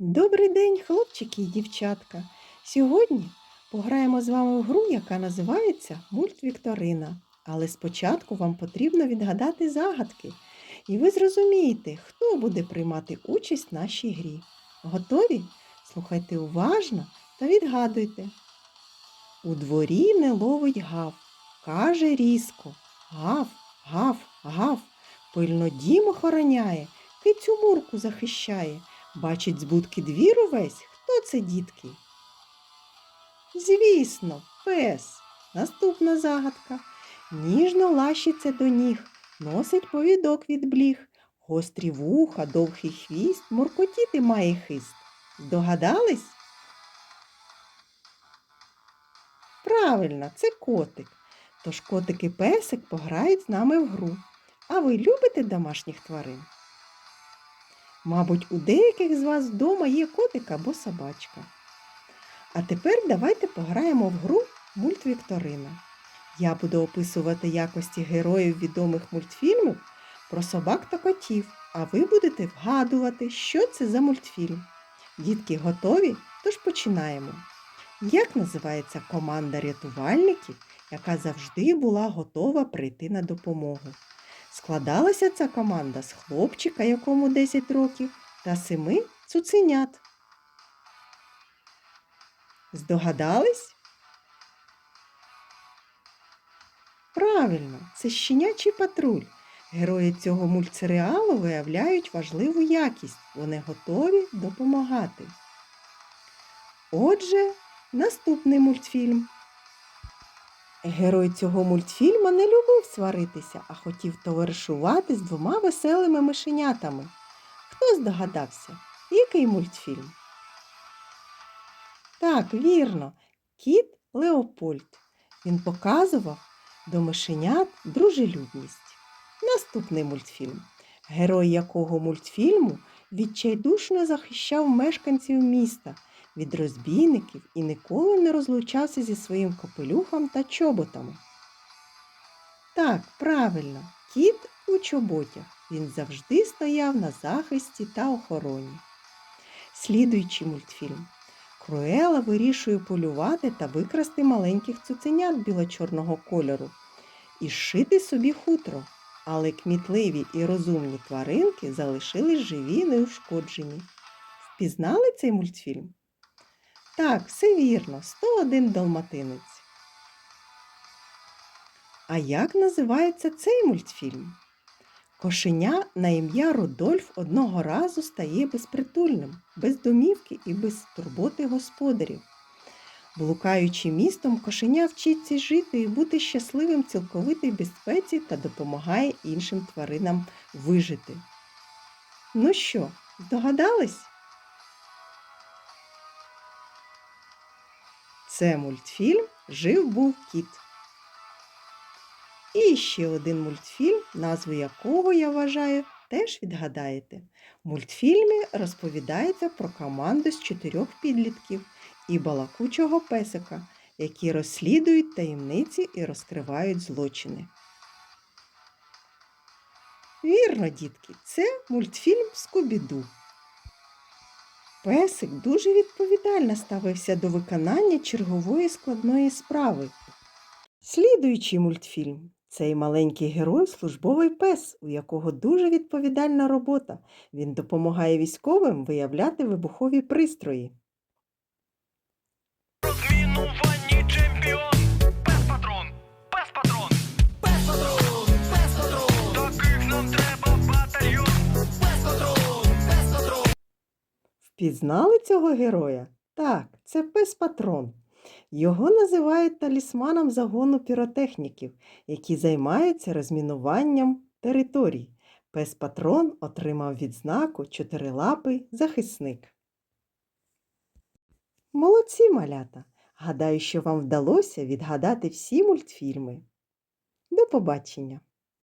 Добрий день, хлопчики і дівчатка. Сьогодні пограємо з вами в гру, яка називається Мульт Вікторина. Але спочатку вам потрібно відгадати загадки, і ви зрозумієте, хто буде приймати участь в нашій грі. Готові? Слухайте уважно та відгадуйте. У дворі не ловить гав, каже різко. Гав, гав, гав. Пильно дім охороняє, кицю мурку захищає. Бачить з будки двір увесь. Хто це, дітки? Звісно, пес. Наступна загадка. Ніжно лащиться до ніг, носить повідок від бліг. Гострі вуха, довгий хвіст, муркотіти має хист. Здогадались? Правильно, це котик. Тож котик і песик пограють з нами в гру. А ви любите домашніх тварин? Мабуть, у деяких з вас вдома є котик або собачка. А тепер давайте пограємо в гру мультвікторина. Я буду описувати якості героїв відомих мультфільмів про собак та котів, а ви будете вгадувати, що це за мультфільм. Дітки готові? Тож починаємо. Як називається команда рятувальників, яка завжди була готова прийти на допомогу? Складалася ця команда з хлопчика, якому 10 років, та семи цуценят. Здогадались? Правильно, це щенячий патруль. Герої цього мультсеріалу виявляють важливу якість. Вони готові допомагати. Отже, наступний мультфільм. Герой цього мультфільму не любив сваритися, а хотів товаришувати з двома веселими мишенятами. Хто здогадався, який мультфільм? Так, вірно, кіт Леопольд. Він показував до мишенят дружелюбність. Наступний мультфільм, герой якого мультфільму відчайдушно захищав мешканців міста від розбійників і ніколи не розлучався зі своїм капелюхом та чоботами. Так, правильно, кіт у чоботях. Він завжди стояв на захисті та охороні. Слідуючий мультфільм. Круела вирішує полювати та викрасти маленьких цуценят біло-чорного кольору і шити собі хутро. Але кмітливі і розумні тваринки залишились живі і неушкоджені. Впізнали цей мультфільм? Так, все вірно, 101 далматинець. А як називається цей мультфільм? Кошеня на ім'я Рудольф одного разу стає безпритульним, без домівки і без турботи господарів. Блукаючи містом, кошеня вчиться жити і бути щасливим в цілковитій безпеці та допомагає іншим тваринам вижити. Ну що, здогадались? Це мультфільм Жив був кіт. І ще один мультфільм, назву якого, я вважаю, теж відгадаєте. В мультфільмі розповідається про команду з чотирьох підлітків і балакучого песика, які розслідують таємниці і розкривають злочини. Вірно, дітки, це мультфільм Скубіду. Песик дуже відповідально ставився до виконання чергової складної справи. Слідуючий мультфільм цей маленький герой службовий пес, у якого дуже відповідальна робота. Він допомагає військовим виявляти вибухові пристрої. Впізнали цього героя? Так, це пес патрон. Його називають талісманом загону піротехніків, які займаються розмінуванням територій. Пес патрон отримав відзнаку чотирилапий захисник. Молодці малята! Гадаю, що вам вдалося відгадати всі мультфільми. До побачення!